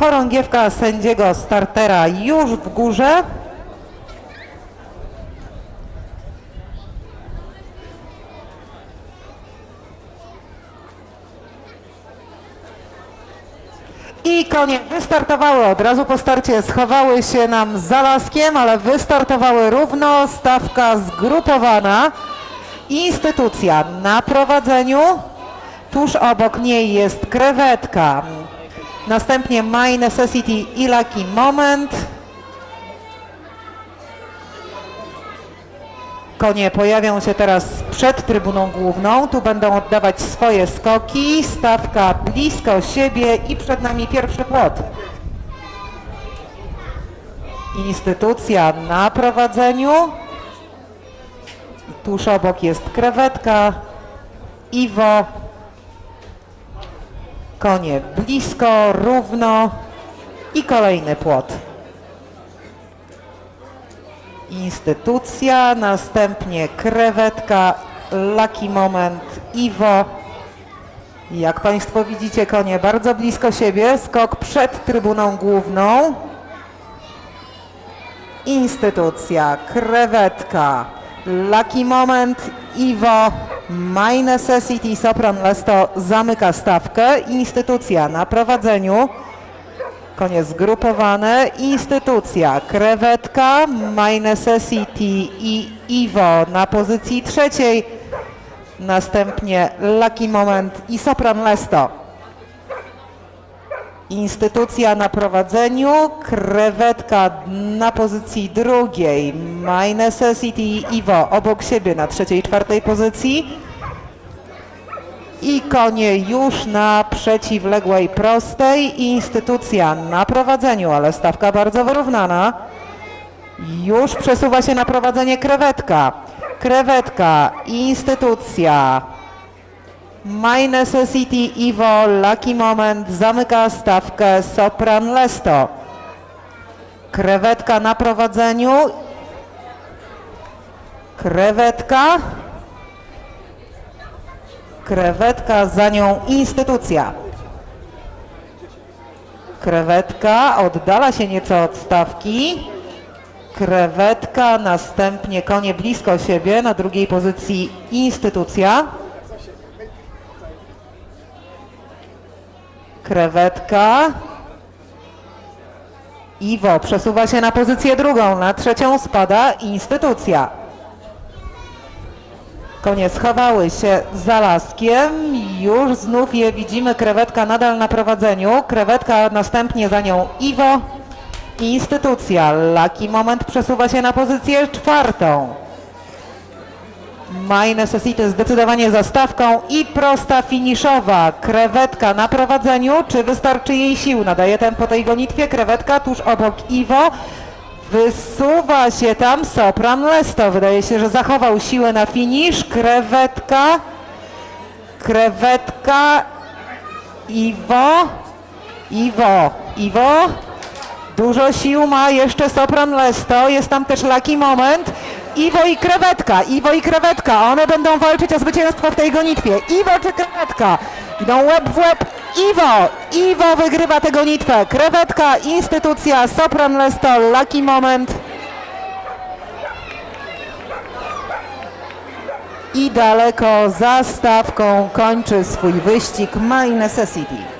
Chorągiewka sędziego startera już w górze. I konie wystartowały od razu po starcie, schowały się nam za laskiem, ale wystartowały równo, stawka zgrupowana. Instytucja na prowadzeniu, tuż obok niej jest krewetka. Następnie My Necessity i Lucky Moment. Konie pojawią się teraz przed trybuną główną. Tu będą oddawać swoje skoki. Stawka blisko siebie i przed nami pierwszy płot. Instytucja na prowadzeniu. Tuż obok jest krewetka. Iwo. Konie blisko, równo i kolejny płot. Instytucja, następnie krewetka, Lucky Moment, Iwo. Jak Państwo widzicie, konie bardzo blisko siebie. Skok przed trybuną główną. Instytucja, krewetka, Lucky Moment, Iwo, My Necessity, Sopran Lesto zamyka stawkę. Instytucja na prowadzeniu. Konie zgrupowane. Instytucja, krewetka, My Necessity i Iwo na pozycji trzeciej. Następnie Lucky Moment i Sopran Lesto. Instytucja na prowadzeniu, krewetka na pozycji drugiej, My Necessity i Iwo obok siebie na trzeciej i czwartej pozycji. I konie już na przeciwległej prostej, instytucja na prowadzeniu, ale stawka bardzo wyrównana. Już przesuwa się na prowadzenie krewetka. Krewetka, instytucja, My Necessity, Iwo, Lucky Moment, zamyka stawkę Sopran Lesto. Krewetka na prowadzeniu. Krewetka. Krewetka, za nią instytucja. Krewetka oddala się nieco od stawki. Krewetka, następnie konie blisko siebie, na drugiej pozycji instytucja. Krewetka. Iwo przesuwa się na pozycję drugą, na trzecią spada instytucja. Konie schowały się za laskiem, już znów je widzimy, krewetka nadal na prowadzeniu, krewetka następnie za nią Iwo, instytucja, Lucky Moment przesuwa się na pozycję czwartą. My Necessity zdecydowanie za stawką i prosta finiszowa. Krewetka na prowadzeniu. Czy wystarczy jej sił? Nadaje tempo tej gonitwie. Krewetka tuż obok Iwo. Wysuwa się tam Sopran Lesto. Wydaje się, że zachował siłę na finisz. Krewetka. Krewetka. Iwo. Iwo. Iwo. Dużo sił ma jeszcze Sopran Lesto. Jest tam też Lucky Moment. Iwo i krewetka, Iwo i krewetka. One będą walczyć o zwycięstwo w tej gonitwie. Iwo czy krewetka? Idą łeb w łeb. Iwo! Iwo wygrywa tę gonitwę. Krewetka, instytucja, Sopran Lesto, Lucky Moment. I daleko za stawką kończy swój wyścig My Necessity.